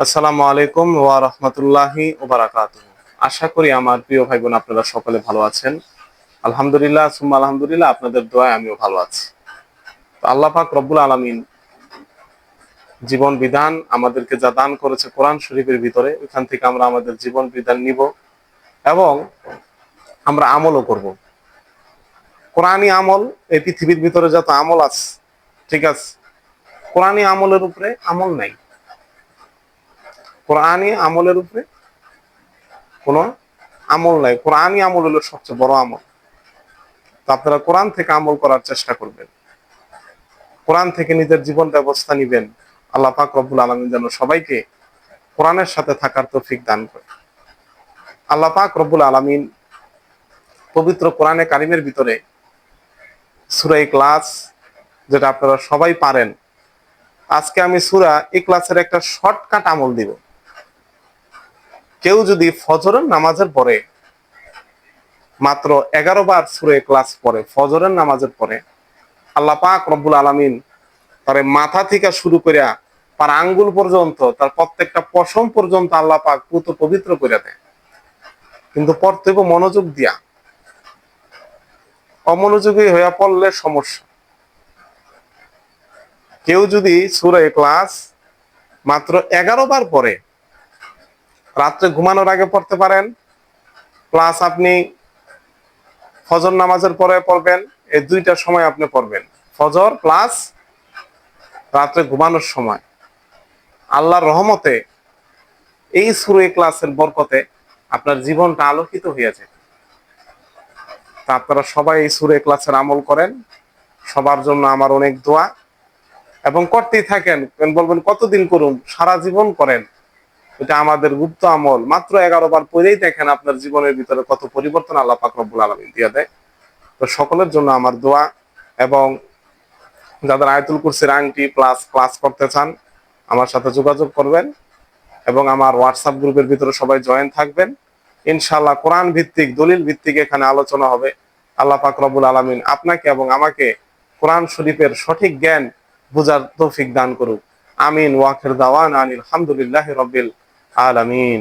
আসসালামু আলাইকুম ওয়া রাহমাতুল্লাহি ওয়া বারাকাতুহু। আশা করি আমার প্রিয় ভাই বোন আপনারা সকলে ভালো আছেন। আলহামদুলিল্লাহ, সুম্মা আলহামদুলিল্লাহ, আপনাদের দোয়ায় আমিও ভালো আছি। তো আল্লাহ পাক রব্বুল আলামিন জীবন বিধান আমাদেরকে যা দান করেছে কোরআন শরীফের ভিতরে ওখান থেকে আমরা আমাদের জীবন বিধান নিব এবং আমরা আমলও করব। কোরআনই আমল, এই পৃথিবীর ভিতরে যত আমল আছে, ঠিক আছে? কোরআনই আমলের উপরে আমল নাই। কোরআনই আমলের উপরে কোনো আমল নাই। কোরআনই আমল হলো সবচেয়ে বড় আমল। তো আপনারা কোরআন থেকে আমল করার চেষ্টা করবেন। কোরআন থেকে নিজের জীবন ব্যবস্থা নিবেন। আল্লাহ পাক রব্বুল আলমিন যেন সবাইকে কোরআনের সাথে থাকার তৌফিক দান করে আল্লাহ পাক রব্বুল আলমিন পবিত্র কোরআনে কারিমের ভিতরে সুরাই ক্লাস যেটা আপনারা সবাই পারেন, আজকে আমি সুরা এই ক্লাসের একটা শর্টকাট আমল দিব। কেউ যদি ফজরের নামাজের পরে মাত্র এগারো বার সুরে ক্লাস পরে ফজরের নামাজের পরে আল্লাহ পাক রব্বুল আলমিন তার মাথা থেকে শুরু করিয়া তার আঙ্গুল পর্যন্ত, তার প্রত্যেকটা পশম পর্যন্ত আল্লাহ পাক পুত পবিত্র করে দেয়। কিন্তু পড়তেব মনোযোগ দিয়া। অমনোযোগী হইয়া পড়লে সমস্যা। কেউ যদি সুরে ক্লাস মাত্র এগারো বার পরে রাত্রে ঘুমানোর আগে পড়তে পারেন। প্লাস আপনি ফজর নামাজের পরে পড়বেন, এই দুইটা সময় আপনি পড়বেন। ফজর প্লাস রাত্রে ঘুমানোর সময়। আল্লাহর রহমতে এই সুরে ক্লাসের বরকতে আপনার জীবনটা আলোকিত হয়েছে তা আপনারা সবাই এই সুরে ক্লাসের আমল করেন। সবার জন্য আমার অনেক দোয়া। এবং করতেই থাকেন। বলবেন, কতদিন করুন সারা জীবন করেন। এটা আমাদের গুপ্ত আমল। মাত্র এগারো বার পরেই দেখেন আপনার জীবনের ভিতরে কত পরিবর্তন আল্লাহ পাক রব্বুল আলমিন দিয়ে দেয়। তো সকলের জন্য আমার দোয়া এবং যাদের আয়তুল কুরসির আংটি প্লাস ক্লাস করতে চান, আমার সাথে যোগাযোগ করবেন এবং আমার হোয়াটসঅ্যাপ গ্রুপের ভিতরে সবাই জয়েন থাকবেন। ইনশাল্লাহ কোরআন ভিত্তিক, দলিল ভিত্তিক এখানে আলোচনা হবে। আল্লাহ পাক রব্বুল আলমিন আপনাকে এবং আমাকে কোরআন শরীফের সঠিক জ্ঞান বুঝার তৌফিক দান করুক। আমিন। ওয়াখের দাওয়ান আনিল আলহামদুলিল্লাহ রবিল আলামিন।